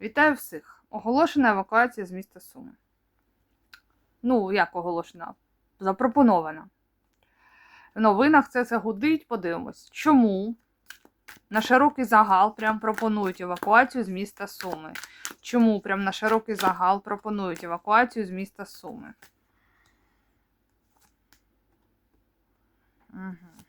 Вітаю всіх! Оголошена евакуація з міста Суми. Ну, як оголошена? Запропонована. В новинах це все гудить, подивимось. Чому на широкий загал прям пропонують евакуацію з міста Суми? Чому прям на широкий загал пропонують евакуацію з міста Суми? Угу.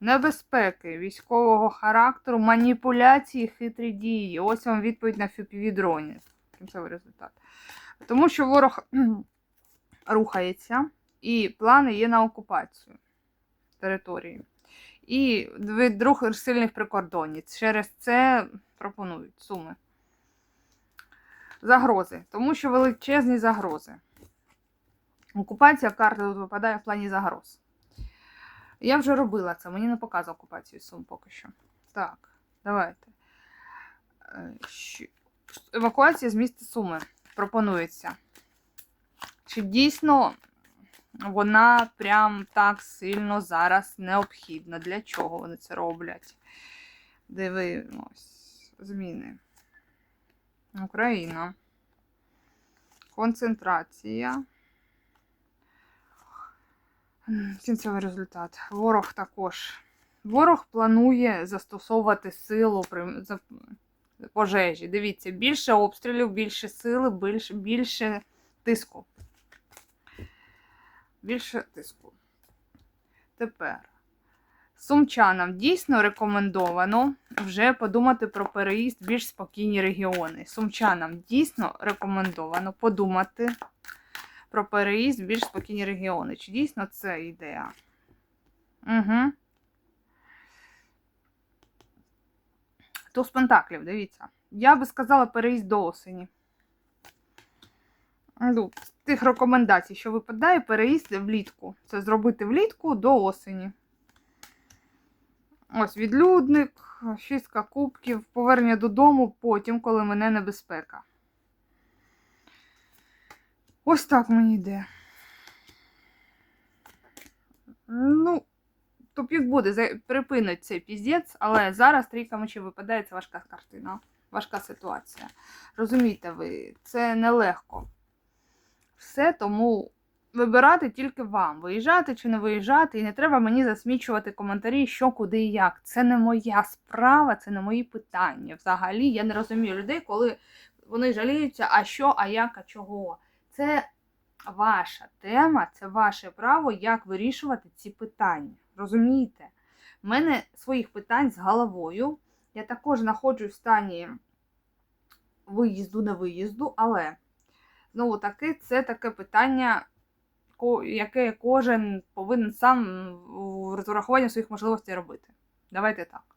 Небезпеки військового характеру, маніпуляції, хитрі дії. Ось вам відповідь на FPV дроні. Кінцевий результат. Тому що ворог рухається, і плани є на окупацію території. І друг сильних прикордонниць. Через це пропонують суми. Загрози. Тому що величезні загрози. Окупація карти тут випадає в плані загроз. Я вже робила це, мені не показує окупацію Сум поки що. Так, давайте. Е, Евакуація з міста Суми пропонується. Чи дійсно вона прям так сильно зараз необхідна? Для чого вони це роблять? Дивимось. Зміни. Україна. Концентрація. Кінцевий результат. Ворог також. Ворог планує застосовувати силу при пожежі. Дивіться, більше обстрілів, більше сили, більше, більше тиску. Більше тиску. Тепер. Сумчанам дійсно рекомендовано вже подумати про переїзд в більш спокійні регіони. Сумчанам дійсно рекомендовано подумати про переїзд в більш спокійні регіони. Чи дійсно це ідея? Угу. Туз Пентаклів, дивіться. Я би сказала переїзд до осені. Ну, з тих рекомендацій, що випадає, переїзд влітку. Це зробити влітку до осені. Ось відлюдник, шістка кубків, повернення додому потім, коли мене небезпека. Ось так мені йде. Ну, тупік буде, припинить цей піздець, але зараз трійка мечів випадає, це важка картина, важка ситуація. Розумієте ви, це нелегко. Все, тому вибирати тільки вам, виїжджати чи не виїжджати, і не треба мені засмічувати коментарі, що, куди і як. Це не моя справа, це не мої питання. Взагалі, я не розумію людей, коли вони жаліються, а що, а як, а чого. Це ваша тема, це ваше право, як вирішувати ці питання. Розумієте? У мене своїх питань з головою. Я також знаходжусь в стані виїзду, не виїзду, але знову таки, це таке питання, яке кожен повинен сам у розрахуванні своїх можливостей робити. Давайте так.